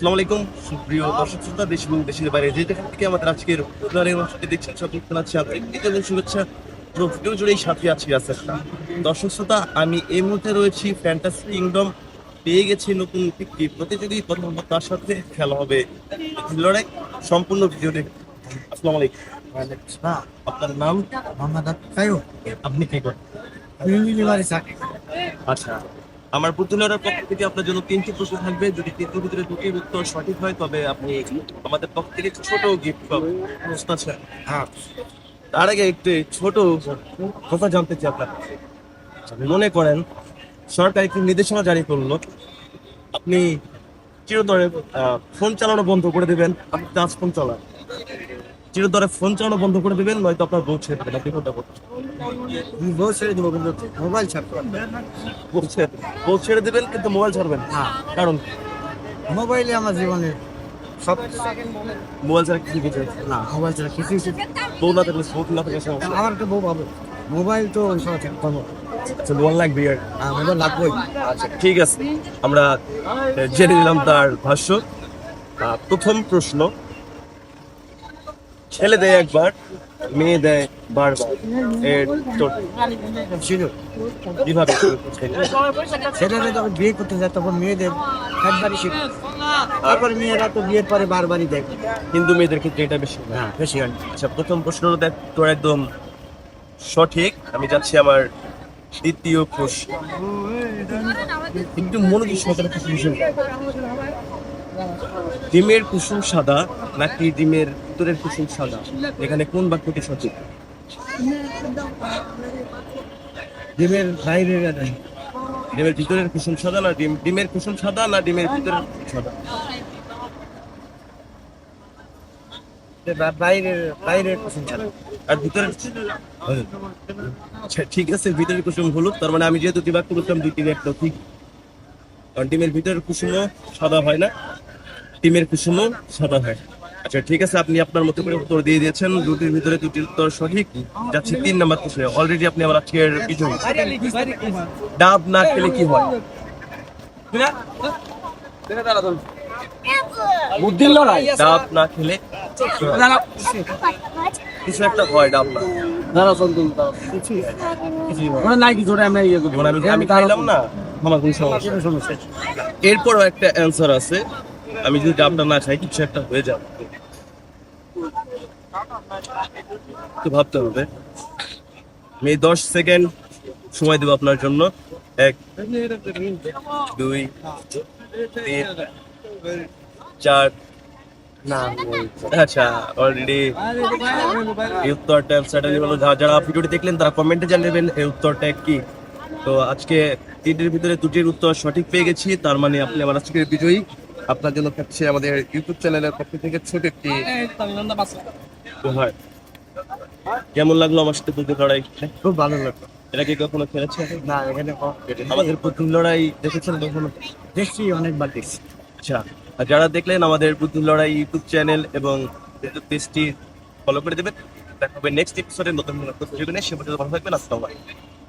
আসসালামু আলাইকুম। সুপ্রিয় দর্শক শ্রোতা দেশ এবং দেশের বাইরে যে যেখান থেকে আমাদের আজকের উদ্ধারের অনুষ্ঠানটি দেখছেন সকলকে জানাচ্ছি আন্তরিক এবং শুভেচ্ছা। পুরো ভিডিও জুড়েই সাথে আছি আসেনটা দর্শক শ্রোতা আমি এই মুহূর্তে রয়েছি ফ্যান্টাসি কিংডম পেয়ে গেছি নতুন একটি প্রতিযোগী বলব তার সাথে খেলা হবে লড়াই। সম্পূর্ণ ভিডিও আসসালামু আলাইকুম। আপনার নাম? মোহাম্মদ আপনি কি করেন? আচ্ছা। আমার পুতুলের পক্ষ থেকে আপনার জন্য তিনটি প্রশ্ন থাকবে। যদি তিনটির ভিতরে দুটির উত্তর সঠিক হয় তবে আপনি আমাদের পক্ষ থেকে একটি ছোট গিফট পাবেন। প্রশ্ন আছে? হ্যাঁ। তার আগে একটু ছোট কথা জানতে চাই আপনার কাছে। মনে করেন সরকার একটি নির্দেশনা জারি করল। আপনি চিরতরে ফোন চালানো বন্ধ করে দেবেন। আপনি টাচ ফোন চালান। চিরতরে ফোন চালানো বন্ধ করে দেবেন নয়তো আপনার বউ ছেড়ে দেবেন। আপনি কোনটা আমি বউ ছেড়ে দেবো কিন্তু মোবাইল ছাড়বো বউ ছেড়ে বউ ছেড়ে দেবেন কিন্তু মোবাইল ছাড়বেন কারণ? মোবাইলে আমার জীবনের সব মোবাইল ছাড়া কি বুঝে না মোবাইল ছাড়া কিছুই কিছু বউ না থাকলে বউ না থাকলে আমার তো বউ পাবো। মোবাইল তো ঠিক পাবো। মোবাইল লাগবে হ্যাঁ মোবাইল লাগবেই। আচ্ছা ঠিক আছে। আমরা জেনে নিলাম তার ভাষ্য। প্রথম প্রশ্ন। ছেলে দেয় একবার মেয়ে দেয় বারবার। এর তোর ছিল। কীভাবে ছেলেরা যখন বিয়ে করতে যায় তখন মেয়েদের একবারই শিখে তারপর মেয়েরা তো বিয়ের পরে বারবারই হিন্দু মেয়েদের ক্ষেত্রে এটা বেশি না হ্যাঁ বেশি হয়। আচ্ছা প্রথম প্রশ্ন দেখ তোর একদম সঠিক। আমি যাচ্ছি আমার দ্বিতীয় প্রশ্ন। একটু মনোযোগ সহকারে কিছু বিষয়। ডিমের কুসুম সাদা নাকি ডিমের ভিতরের কুসুম সাদা? এখানে কোন বাক্যটি সঠিক? ডিমের বাইরে ডিমের ভিতরের কুসুম সাদা না ডিম ডিমের কুসুম সাদা না ডিমের ভিতরের সাদা? আর ভিতরের আচ্ছা ঠিক আছে, ভিতরের কুসুম হলুদ, তার মানে আমি যেহেতু দুই বাক্য বলতাম দুইটি একটা ঠিক। কারণ ডিমের ভিতরের কুসুমও সাদা হয় না। ডিমের কুসুমও সাদা হয়। আচ্ছা ঠিক আছে আপনি আপনার মতো করে উত্তর দিয়ে দিয়েছেন। দুটির ভিতরে দুটির উত্তর সঠিক। যাচ্ছে তিন নাম্বার প্রশ্নে। অলরেডি আপনি আমার আজকের বিজয়ী ডাব না খেলে কি হয়? বুদ্ধির লড়াই। ডাব না খেলে কিছু একটা হয় ডাব না। সন্তুল নাই কিছু আমরা ইয়ে করব। আমি আমি খাইলাম না। আমার কোনো সমস্যা। এরপরও একটা অ্যান্সার আছে। আমি যদি ডাবটা না খাই, কিছু একটা হয়ে যাবে। ভাবতে হবে। আমি দশ সেকেন্ড সময় দেবো আপনার জন্য। এক, দুই, তিন, চার আচ্ছা যারা দেখলেন, তারা কমেন্টে জানাবেন এই উত্তরটা কি। তো আজকে তিনটির ভিতরে দুটির উত্তর সঠিক পেয়ে গেছি, তার মানে আপনি আমার আজকের বিজয়ী। আপনার জন্য থাকছে আমাদের ইউটিউব চ্যানেলের পক্ষ থেকে ছোট একটি উপহার কেমন লাগল আমার সাথে বুদ্ধি লড়াই? খুব ভালো লাগল। এটা কি কখনো খেলেছে না এখানে আমাদের বুদ্ধি লড়াই দেখেছেন কখনো? দেখছি অনেকবার দেখছি। আচ্ছা আর যারা দেখলেন আমাদের বুদ্ধি লড়াই ইউটিউব চ্যানেল এবং ফেসবুক পেজটি ফলো করে দেবেন। দেখা হবে নেক্সট এপিসোডে নতুন নতুন সে পর্যন্ত ভালো থাকবেন। আসসালামু আলাইকুম।